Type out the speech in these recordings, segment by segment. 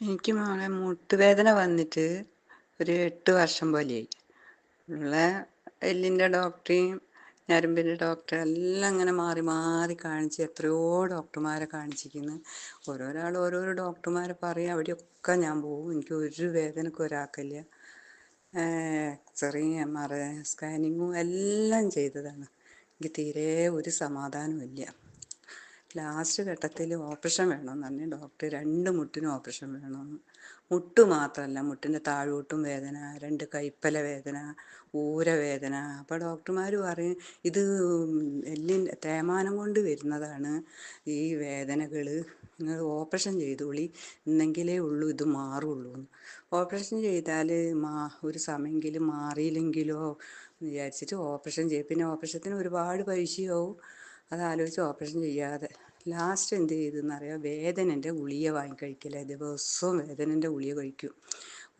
എനിക്ക് മോളെ മുട്ടുവേദന വന്നിട്ട് ഒരു എട്ട് വർഷം പോലെയായി. നമ്മളെ എല്ലിന്റെ ഡോക്ടറെയും ഞരമ്പിന്റെ ഡോക്ടർ എല്ലാം അങ്ങനെ മാറി മാറി കാണിച്ച് എത്രയോ ഡോക്ടർമാരെ കാണിച്ചിരിക്കുന്നു. ഓരോരാൾ ഓരോരോ ഡോക്ടർമാരെ പറയും അവിടെയൊക്കെ ഞാൻ പോകും. എനിക്ക് ഒരു വേദനക്കും ഒരാൾക്കില്ല. എക്സ്റേയും എം ആർ ഐ സ്കാനിങ്ങും എല്ലാം ചെയ്തതാണ്. എനിക്ക് തീരെ ഒരു സമാധാനവും ഇല്ല. ലാസ്റ്റ് ഘട്ടത്തിൽ ഓപ്പറേഷൻ വേണമെന്ന് പറഞ്ഞു ഡോക്ടർ രണ്ട് മുട്ടിനും ഓപ്പറേഷൻ വേണമെന്ന് മുട്ട് മാത്രമല്ല മുട്ടിന്റെ താഴോട്ടും വേദന രണ്ട് കൈപ്പല വേദന ഊര വേദന. അപ്പോൾ ഡോക്ടർമാർ പറയും ഇത് എല്ലിൻ തേമാനം കൊണ്ട് വരുന്നതാണ്. ഈ വേദനകൾ നിങ്ങൾ ഓപ്പറേഷൻ ചെയ്തോളി എന്നെങ്കിലേ ഉള്ളൂ ഇത് മാറുള്ളൂ ഓപ്പറേഷൻ ചെയ്താൽ മാ ഒരു സമയമെങ്കിലും മാറിയില്ലെങ്കിലോ വിചാരിച്ചിട്ട് ഓപ്പറേഷൻ ചെയ്യും. പിന്നെ ഓപ്പറേഷത്തിന് ഒരുപാട് പൈസയാവും. അത് ആലോചിച്ച് ഓപ്പറേഷൻ ചെയ്യാതെ ലാസ്റ്റ് എന്ത് ചെയ്തെന്നറിയാം? വേദനന്റെ ഗുളിക വാങ്ങിക്കഴിക്കില്ല ദിവസവും വേദനന്റെ ഗുളിക കഴിക്കും.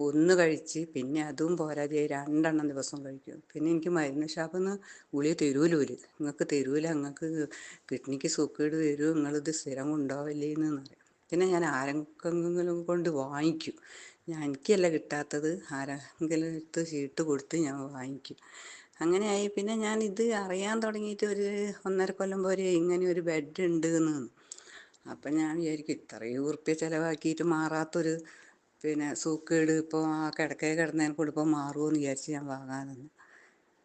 ഒന്ന് കഴിച്ച് പിന്നെ അതും പോരാതെ രണ്ടെണ്ണം ദിവസം കഴിക്കും. പിന്നെ എനിക്ക് മരുന്ന് ഷാപ്പിൽ നിന്ന് ഗുളിക തരൂലൂര് നിങ്ങൾക്ക് തരൂല. നിങ്ങൾക്ക് കിഡ്നിക്ക് സൂക്കേട് തരൂ. നിങ്ങളിത് സ്ഥിരം കൊണ്ടുപോവില്ലേന്ന് പറയും പിന്നെ ഞാൻ ആരെങ്കിലും കൊണ്ട് വാങ്ങിക്കും. ഞാൻ എനിക്കല്ല കിട്ടാത്തത്. ആരെങ്കിലും എടുത്ത് ചീട്ട് കൊടുത്ത് ഞാൻ വാങ്ങിക്കും. അങ്ങനെയായി പിന്നെ ഞാൻ ഇത് അറിയാൻ തുടങ്ങിയിട്ട് ഒരു ഒന്നര കൊല്ലം പോലെ ഇങ്ങനെ ഒരു ബെഡ് ഉണ്ട് എന്ന്. അപ്പം ഞാൻ വിചാരിക്കും ഇത്രയും ഉറുപ്പ്യ ചിലവാക്കിയിട്ട് മാറാത്തൊരു പിന്നെ സൂക്കേട് ഇപ്പോൾ ആ കിടക്കയിൽ കിടന്നതിനെ കൊണ്ട് ഇപ്പോൾ മാറുമെന്ന് വിചാരിച്ച് ഞാൻ വാങ്ങാൻ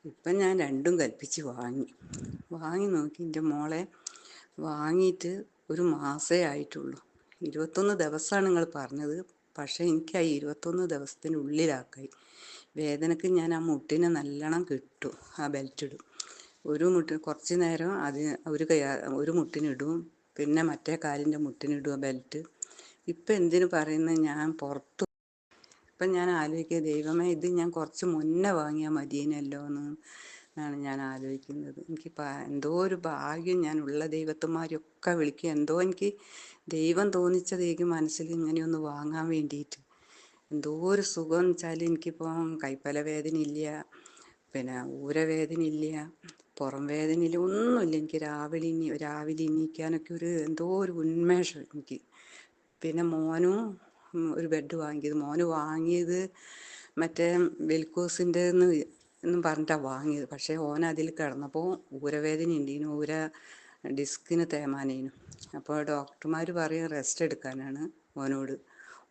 ഇപ്പം ഞാൻ രണ്ടും കൽപ്പിച്ച് വാങ്ങി. വാങ്ങി നോക്കി. എന്റെ മോളെ വാങ്ങിയിട്ട് ഒരു മാസേ ആയിട്ടുള്ളൂ. ഇരുപത്തൊന്ന് ദിവസമാണ് നിങ്ങൾ പറഞ്ഞത്. പക്ഷേ എനിക്ക് ആ ഇരുപത്തൊന്ന് ദിവസത്തിനുള്ളിലാക്കായി. വേദനക്ക് ഞാൻ ആ മുട്ടിനെ നല്ലോണം കിട്ടും ആ ബെൽറ്റ് ഇടും ഒരു മുട്ടി കുറച്ച് നേരം അത് ഒരു കൈ ഒരു മുട്ടിനിടും. പിന്നെ മറ്റേ കാലിന്റെ മുട്ടിനിടുക ബെൽറ്റ്. ഇപ്പം എന്തിനു പറയുന്നത് ഞാൻ പുറത്തു ഇപ്പം ഞാൻ ആലോചിക്കുക ദൈവമേ ഇത് ഞാൻ കുറച്ച് മുന്നേ വാങ്ങിയാൽ മതിയേനല്ലോ എന്ന്. എന്നാണ് ഞാൻ ആലോചിക്കുന്നത്. എനിക്ക് എന്തോ ഒരു ഭാഗ്യം ഞാൻ ഉള്ള ദൈവത്തുമാരൊക്കെ വിളിക്കുക. എന്തോ എനിക്ക് ദൈവം തോന്നിച്ചതേക്ക് മനസ്സിൽ ഇങ്ങനെയൊന്ന് വാങ്ങാൻ വേണ്ടിയിട്ട്. എന്തോ ഒരു സുഖം എന്ന് വെച്ചാൽ എനിക്കിപ്പം കൈപ്പല വേദന ഇല്ല പിന്നെ ഊരവേദന ഇല്ല പുറം വേദനയില്ല ഒന്നുമില്ല. എനിക്ക് രാവിലെ ഇനി രാവിലെ ഇനിക്കാനൊക്കെ ഒരു എന്തോ ഒരു ഉന്മേഷം എനിക്ക്. പിന്നെ മോനും ഒരു ബെഡ് വാങ്ങിയത്. മോന് വാങ്ങിയത് മറ്റേ വെൽക്കോസിന്റെ എന്നും പറഞ്ഞിട്ടാണ് വാങ്ങിയത്. പക്ഷേ ഓൻ അതിൽ കിടന്നപ്പോൾ ഊരവേദന ഉണ്ടീനു ഊര ഡിസ്കിന് തേമാനേനു. അപ്പോൾ ഡോക്ടർമാർ പറയും റെസ്റ്റ് എടുക്കാനാണ് ഓനോട്.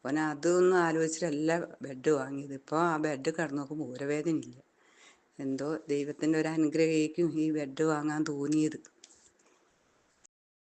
ഓൻ അതൊന്നും ആലോചിച്ചിട്ടല്ല ബെഡ് വാങ്ങിയത്. ഇപ്പോൾ ആ ബെഡ് കിടന്നു നോക്കുമ്പോൾ ഊരവേദന ഇല്ല. എന്തോ ദൈവത്തിന്റെ ഒരു അനുഗ്രഹിക്കും ഈ ബെഡ് വാങ്ങാൻ തോന്നിയത്.